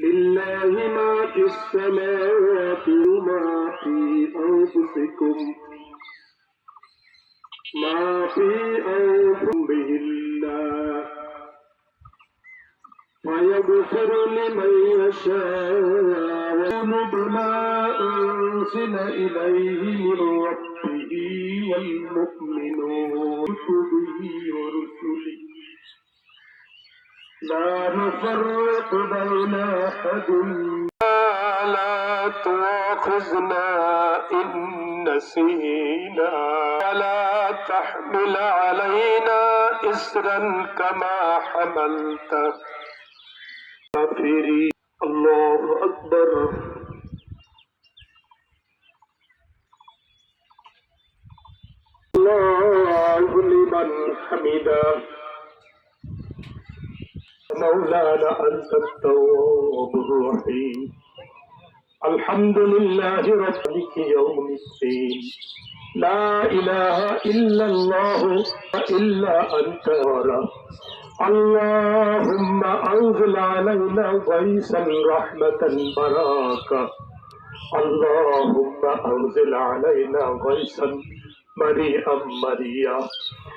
لله ما في السماوات وما في أنفسكم. ما في أنفسكم به الله ويغفر لمن يشاء ويؤمن بما أنزل إليه من ربه والمؤمنون به ورسله. لا نفرق بين أحد. لا تؤاخذنا إن نسينا. ولا تحمل علينا إسرا كما حملت. كافرين الله أكبر. الله لمن حمده. مولانا أنت التواب الرحيم. الحمد لله ربك يوم الدين. لا إله إلا الله إلا أنت ورب اللهم أنزل علينا غيثا رحمة بركة. اللهم أنزل علينا غيثا مريئا مريا